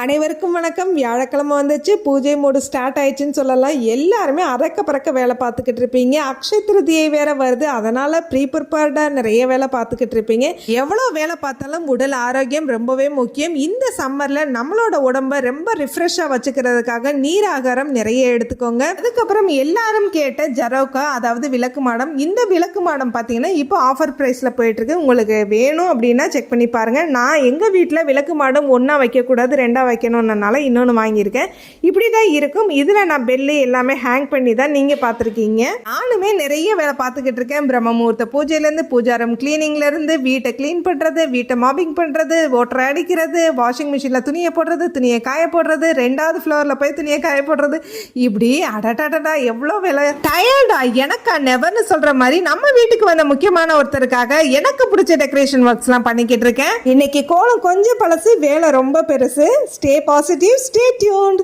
அனைவருக்கும் வணக்கம். வியாழக்கிழமை வந்துச்சு. பூஜை மூடு ஸ்டார்ட் ஆயிடுச்சுன்னு சொல்லலாம். எல்லாருமே அறக்க பறக்க வேலை பார்த்துக்கிட்டு இருப்பீங்க. அக்ஷய திருதியை வேற வருது. அதனால ப்ரீ ப்ரிப்பேர்டாக நிறைய வேலை பார்த்துக்கிட்டு இருப்பீங்க. எவ்வளோ வேலை பார்த்தாலும் உடல் ஆரோக்கியம் ரொம்பவே முக்கியம். இந்த சம்மரில் நம்மளோட உடம்ப ரொம்ப ரிஃப்ரெஷ்ஷாக வச்சுக்கிறதுக்காக நீர் ஆகாரம் நிறைய எடுத்துக்கோங்க. அதுக்கப்புறம் எல்லாரும் கேட்ட ஜரோக்கா அதாவது விளக்கு மாடம். இந்த விளக்கு மாடம் பார்த்தீங்கன்னா இப்போ ஆஃபர் ப்ரைஸில் போயிட்டுருக்கு உங்களுக்கு வேணும் அப்படின்னா செக் பண்ணி பாருங்கள் நான் எங்கள் வீட்டில் விளக்கு மாடம் ஒன்றா வைக்கக்கூடாது ரெண்டாக வைக்கணும்னால இன்னொன்று வாங்கியிருக்கேன். இப்படி தான் இருக்கும். இதில் நான் பெல்லு எல்லாமே ஹேங் பண்ணி தான் நீங்கள் பார்த்துருக்கீங்க. நானுமே நிறைய வேலை பார்த்துக்கிட்டு இருக்கேன். பிரம்ம முகூர்த்த பூஜையிலேருந்து பூஜாரம் க்ளீனிங்லேருந்து வீட்டை க்ளீன் பண்ணுறது வீட்டை மாபிங் பண்ணுறது ஓட்டரை அடிக்கிறது வாஷிங் மிஷினில் துணியை போடுறது துணியை காய போடுறது ரெண்டாவது ஃப்ளோரில் போய் துணியை காய போடுறது. இப்படி அடடடடா எவ்வளோ வேலை. டயர்டா எனக்கா நெவர்னு சொல்கிற மாதிரி நம்ம வீட்டுக்கு வந்த முக்கியமான ஒருத்தருக்காக எனக்கு பிடிச்ச டெக்கரேஷன் ஒர்க்ஸ்லாம் பண்ணிக்கிட்டு இருக்கேன். இன்னைக்கு கோலம் கொஞ்சம் பழசு வேலை ரொம்ப பெருசு. Stay positive, stay tuned.